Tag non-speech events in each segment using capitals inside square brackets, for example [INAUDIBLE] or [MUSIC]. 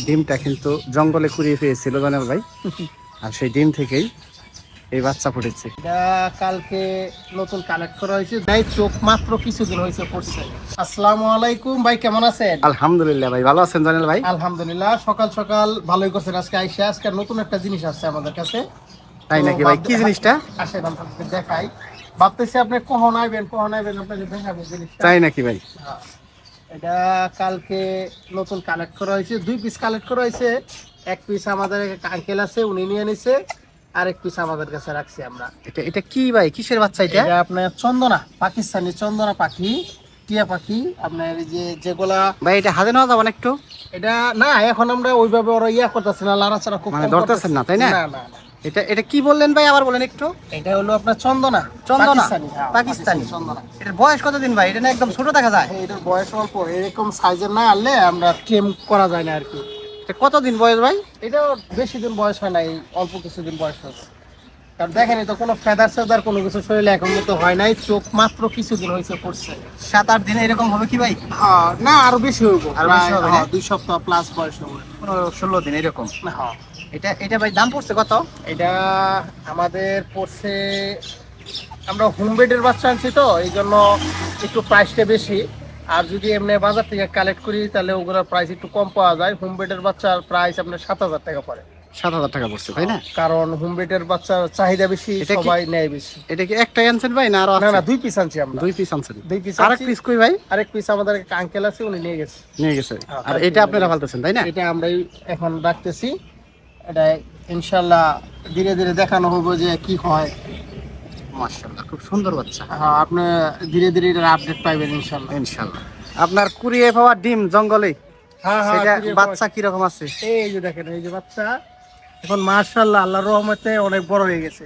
ডিমটা কিন্তু জঙ্গলে কুড়িয়ে পেয়েছিল জানেন ভাই? [LAUGHS] আর সেই ডিম থেকেই এই বাচ্চা ফুটেছে এটা কালকে নতুন কালেক্ট করা হয়েছে। তাই চোখ মাত্র কিছুদিন হয়েছে পড়ছে আসসালামু আলাইকুম ভাই কেমন আছেন? আলহামদুলিল্লাহ ভাই ভালো আছেন জানেন ভাই? আলহামদুলিল্লাহ সকাল সকাল ভালোই করছেন আজকে আইসে। আজকে নতুন একটা জিনিস আসছে আমাদের কাছে। তাই নাকি ভাই? কি জিনিসটা? আসেন আপনাকে দেখাই। ভাবতেছি আপনি কখন আইবেন কখন আইবেন আপনাকে দেখাবো জিনিসটা। তাই নাকি ভাই? হ্যাঁ। এটা কালকে নতুন কালেক্ট করা হয়েছে। দুই পিস কালেক্ট করা হয়েছে। এক পিস আমাদের আঙ্কেল আছে উনি নিয়ে নিছে। আরেক পিস আমাদের কাছে রাখছি আমরা। এটা এটা কি ভাই? কিসের বাচ্চা এটা? এটা আপনার চন্দনা পাকিস্তানি চন্দনা পাখি টিয়া পাখি। আপনার এই যে যেগুলা ভাই এটা হাতে নেওয়া যাবে একটু? এটা না এখন আমরা ওইভাবে ওরা ইয়া করতেছি না লাড়াচাড়া খুব মানে ধরতেছেন না, তাই? না না না। এটা এটা কি বললেন ভাই? আবার বলেন একটু। এটা হলো আপনার চন্দনা। চন্দনা? পাকিস্তানি হ্যাঁ, চন্দনা। এটার বয়স কতদিন ভাই? এটা না একদম ছোট দেখা যায়? হ্যাঁ, এটার বয়স অল্প। এরকম সাইজের না আনলে আমরা ট্রেম করা যায় না আর কি। এটা কতদিন বয়স ভাই? এটা বেশি দিন বয়স হয় নাই অল্প কিছুদিন বয়স হয়েছে কারণ দেখেন তো কোনো ফেদার সেদার কোনো কিছু শরীরে এখন মতো হয় নাই। চোখ মাত্র কিছুদিন হয়েছে পড়ছে। সাত আট দিনে এরকম হবে কি ভাই? হ্যাঁ না আরও বেশি হইব। আরও বেশি হবে দুই সপ্তাহ প্লাস বয়স হবে। পনেরো ষোলো দিন এরকম। হ্যাঁ। এটা এটা ভাই দাম পড়ছে কত? এটা আমাদের পড়ছে আমরা হোম বেডের বাচ্চা আনছি তো এই জন্য একটু প্রাইসটা বেশি। আর যদি এমনি বাজার থেকে কালেক্ট করি তাহলে ওগুলোর প্রাইস একটু কম পাওয়া যায়। হোম বেডের বাচ্চার প্রাইস আপনার সাত হাজার টাকা পড়ে। সাত হাজার টাকা পড়ছে তাই না? কারণ হোম বেডের বাচ্চার চাহিদা বেশি সবাই নেয় বেশি। এটা কি একটাই আনছেন ভাই না আরও না না দুই পিস আনছি আমরা। দুই পিস আনছেন। দুই পিস আরেক পিস কই ভাই? আরেক পিস আমাদের একটা আঙ্কেল আছে উনি নিয়ে গেছে। নিয়ে গেছে। হ্যাঁ, আর এটা আপনারা ফালতেছেন তাই না? এটা আমরাই এখন রাখতেছি। এটা ইনশাল্লাহ ধীরে ধীরে দেখানো হবে যে কি হয়। মার্শাল্লাহ খুব সুন্দর বাচ্চা। হ্যাঁ আপনি ধীরে ধীরে এটার আপডেট পাইবেন ইনশাল্লাহ। ইনশাল্লাহ আপনার কুড়িয়ে পাওয়া ডিম জঙ্গলে হ্যাঁ হ্যাঁ বাচ্চা কীরকম আছে? এই যে দেখেন এই যে বাচ্চা। এখন মার্শাল্লাহ আল্লাহর রহমতে অনেক বড় হয়ে গেছে।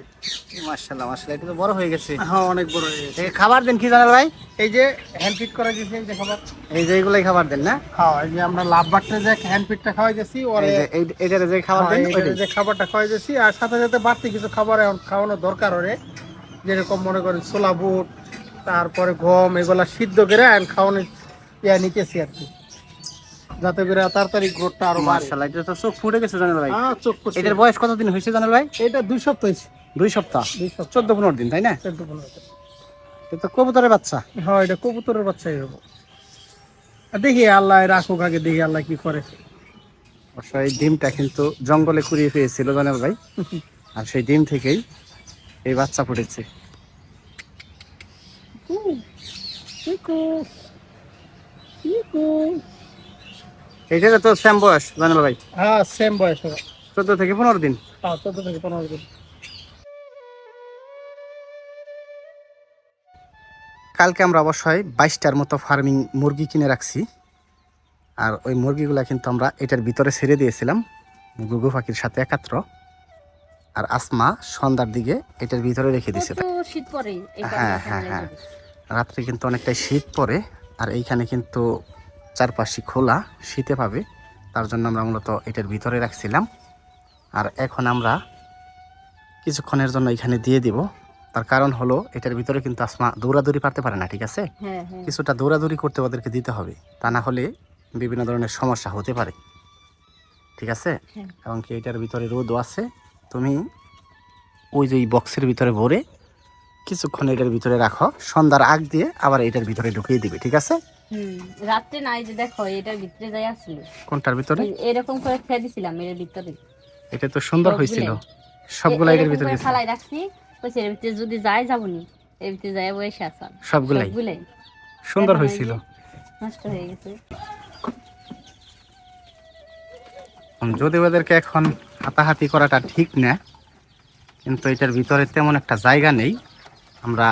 এটা তো বড় হয়ে গেছে। হ্যাঁ অনেক বড় হয়ে গেছে। খাবার দেন কি ভাই? এই যে হ্যান্ড ফিট করা গেছে এই যে খাবার। এই যে এইগুলাই খাবার দেন না? হ্যাঁ এই যে আমরা লাভ বাটতে যে হ্যান্ড ফিটটা খাওয়াই এই যে এই- যে খাবার হ্যাঁ, দেন ওইটাই। যে খাবারটা খাওয়াই যাচ্ছি আর সাথে সাথে বাড়তি কিছু খাবার এখন খাওয়ানোর দরকার ওরে। যেরকম মনে করেন ছোলা বুট তারপরে গম এগুলা সিদ্ধ করে এখন খাওয়ানো ইয়া নিতেছি আর কি। যাতে করে তাড়াতাড়ি গ্রোথটা আরও মাশাআল্লাহ এটা তো চোখ ফুটে গেছে জানেন ভাই। হ্যাঁ চোখ করছে। এটার বয়স কতদিন হয়েছে জানেন ভাই? এটা দুই সপ্তাহ হয়েছে। দুই সপ্তাহ? চোদ্দ পনেরো দিন তাই না? চোদ্দ পনেরো দিন। এটা কবুতরের বাচ্চা। হ্যাঁ এটা কবুতরের বাচ্চাই হব। আর দেখি আল্লাহ রাখুক আগে দেখি আল্লাহ কি করে। এই ডিমটা কিন্তু জঙ্গলে কুড়িয়ে পেয়েছিল জানেন ভাই। আর সেই ডিম থেকেই এই বাচ্চা ফুটেছে। এইটার তো সেম বয়স জানেন ভাই? হ্যাঁ সেম বয়স চোদ্দ থেকে পনেরো দিন? হ্যাঁ চোদ্দ থেকে পনেরো দিন। কালকে আমরা অবশ্যই বাইশটার মতো ফার্মিং মুরগি কিনে রাখছি। আর ওই মুরগিগুলা কিন্তু আমরা এটার ভিতরে ছেড়ে দিয়েছিলাম। গুগু পাখির সাথে একাত্র। আর আসমা সন্ধ্যার দিকে এটার ভিতরে রেখে এই হ্যাঁ, হ্যাঁ, হ্যাঁ। রাত্রে কিন্তু অনেকটাই শীত পড়ে। আর এইখানে কিন্তু চারপাশে খোলা শীতে পাবে। তার জন্য আমরা মূলত এটার ভিতরে রাখছিলাম। আর এখন আমরা কিছুক্ষণের জন্য এখানে দিয়ে দিব। তার কারণ হলো এটার ভিতরে কিন্তু আসমা দৌড়াদৌড়ি পারতে পারে না ঠিক আছে? হ্যাঁ হ্যাঁ। কিছুটা দৌড়াদৌড়ি করতে ওদেরকে দিতে হবে। তা না হলে বিভিন্ন ধরনের সমস্যা হতে পারে। ঠিক আছে? হ্যাঁ। এবং কি এটার ভিতরে রোদও আছে। তুমি ওই যে বক্সের ভিতরে ভরে কিছুক্ষণ এটার ভিতরে রাখো। সন্ধ্যার আগ দিয়ে আবার এটার ভিতরে ঢুকিয়ে দিবে ঠিক আছে? হুম রাত্রে নাই যে দেখো এটার ভিতরে যাই আসছিল কোনটার ভিতরে? এরকম করে খেয়ে দিছিলাম এর ভিতরে। এটা তো সুন্দর হয়েছিল। সবগুলা এ- এটার এরকম ভিতরে ফালাই রাখছি বলছি এর ভিতরে যদি যাই যাবনি এর ভিতরে যাই বসে আসাম। সবগুলাই? সুন্দর হয়েছিল। নষ্ট হয়ে গেছে। যদি ওদেরকে এখন হাতাহাতি করাটা ঠিক না কিন্তু এটার ভিতরে তেমন একটা জায়গা নেই। আমরা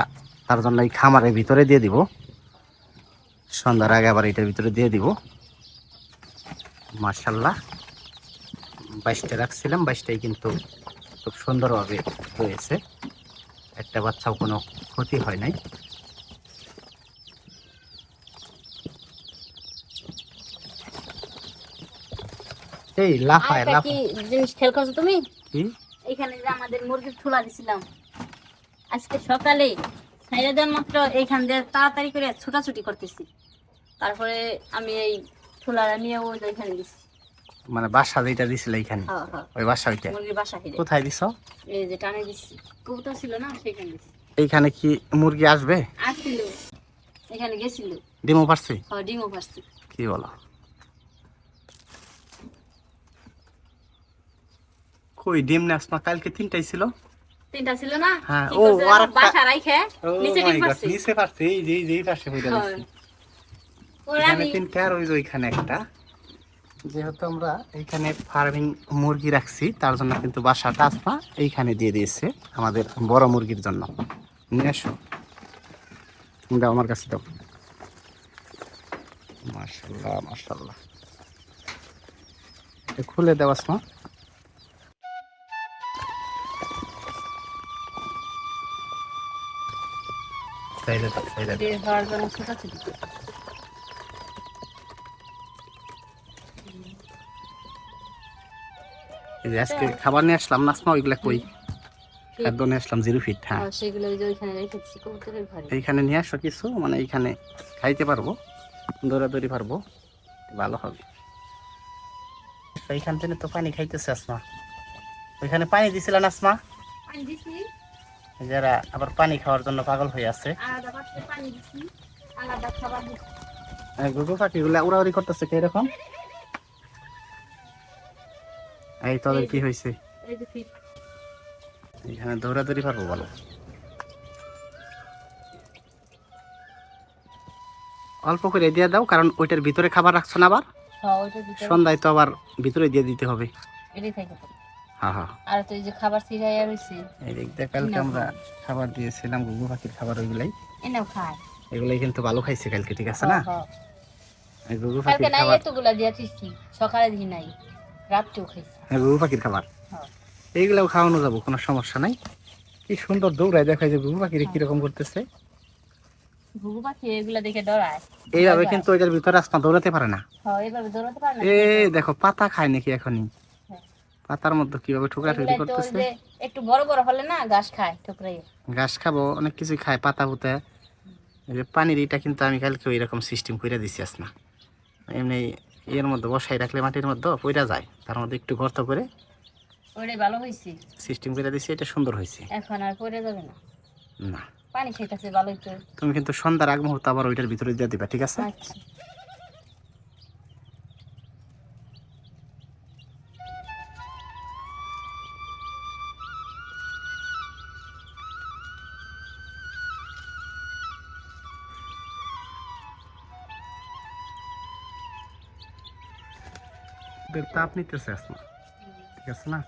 তার জন্য এই খামারের ভিতরে দিয়ে দিব। সন্ধ্যার আগে আবার এটার ভিতরে দিয়ে দিব। মার্শাল্লাহ বাইশটা রাখছিলাম বাইশটাই কিন্তু খুব সুন্দরভাবে হয়েছে। একটা বাচ্চাও কোনো ক্ষতি হয় নাই। এই লাফায় লাফায়। জিনিস খেয়াল করছ তুমি? কি? এখানে যে আমাদের মুরগির ঠুলা দিছিলাম। আজকে সকালে ছাইড়ে মাত্র এইখান দিয়ে তাড়াতাড়ি করে ছুটাছুটি করতেছি। তারপরে আমি এই ঠুলাটা নিয়ে ওই দিছি। মানে বাসা যেটা দিছিল এইখানে? হ্যাঁ হ্যাঁ। ওই বাসা ওইটা? মুরগির বাসা কোথায় দিছ? এই যে টানে দিচ্ছি কবুতর ছিল না সেখানে দিচ্ছি এইখানে কি মুরগি আসবে? আসছিল। এখানে গেছিল। ডিমও পারছি? হ্যাঁ ডিমও পারছি। কি বলো? কই ডিম না? আসমা কালকে তিনটাই ছিল। তিনটা ছিল না? হ্যাঁ, ও, বাসা রাইখে নিচে ডিম পারছে নিচে পারছে এই যে এই পাশে এখানে তিনটা আর ওই যে ওইখানে একটা। যেহেতু আমরা এইখানে ফার্মিং মুরগি রাখছি তার জন্য কিন্তু বাসাটা আসমা এইখানে দিয়ে দিয়েছে আমাদের বড় মুরগির জন্য। নিয়ে আসো। দাও আমার কাছে দাও। মাশাল্লাহ এ খুলে দাও আসমা। সাইডে দাও সাইডে দাও বের হওয়ার জন্য ছোটাছুটি এই যে আজকে খাবার নিয়ে আসলাম না আসমা ওইগুলা কই খাদ্য নিয়ে আসলাম জিরো ফিট হ্যাঁ সেগুলো ওই যে ওইখানে রেখেছি কবুতরের ঘরে এইখানে নিয়ে আসো কিছু মানে এইখানে খাইতে পারব দৌড়াদৌড়ি পারব ভালো হবে এইখান থেকে তো পানি খাইতেছে আসমা ওইখানে পানি দিছিল না আসমা পানি দিছি যারা আবার পানি খাওয়ার জন্য পাগল হয়ে আছে। গুগু পাখিগুলা উড়াউড়ি করতেছে কীরকম এই তোদের কি হয়েছে? এখানে দৌড়াদৌড়ি পারব বলো। অল্প করে দিয়ে দাও কারণ ওইটার ভিতরে খাবার রাখছো না আবার? হ্যাঁ। সন্ধ্যায় তো আবার ভিতরে দিয়ে দিতে হবে। এটাই আর তো এই যে খাবার রয়েছে এই দিয়ে কালকে আমরা খাবার দিয়েছিলাম গুগু পাখির খাবার ওইগুলাই। এনেও খায়। এগুলাই কিন্তু ভালো খাইছে কালকে ঠিক আছে না। এই গুগু কালকে পাখির খাবার। এতগুলা দিয়া সকালে দিই নাই রাত্রেও খাইছি। হ্যাঁ গুগু পাখির খাবার। এইগুলাও খাওয়ানো যাব কোনো সমস্যা নাই। কি সুন্দর দৌড়ায় দেখায় যে গুগু পাখির কীরকম করতেছে। ঘুঘু পাখি এগুলা দেখে ডরায়। এইভাবে কিন্তু ওইটার ভিতরে আসমা দৌড়াতে পারে না। হ্যাঁ এইভাবে দৌড়াতে পারে না। এ দেখো পাতা খায় নাকি এখনই। পাতার মধ্যে কীভাবে ঠুকরা ঠুকরি করতেছে? একটু বড় বড় হলে না ঘাস খায় ঠুকরাই। ঘাস খাব অনেক কিছু খায় পাতা পুতা। এই যে পানির এটা কিন্তু আমি কালকে ওই রকম সিস্টেম করে দিছি আস না এমনি এর মধ্যে বসাই রাখলে মাটির মধ্যে পইরা যায় তার মধ্যে একটু গর্ত করে ওটাই ভালো হয়েছে সিস্টেম করে দিছি এটা সুন্দর হয়েছে এখন আর পড়ে যাবে না। না। পানি খাইতেছে ভালোই তো। তুমি কিন্তু সন্ধ্যার আগ মুহূর্তে আবার ওইটার ভিতরে দিয়ে দিবা ঠিক আছে? আচ্ছা। তাপ নিতেছে আসমা। ঠিক আছে না?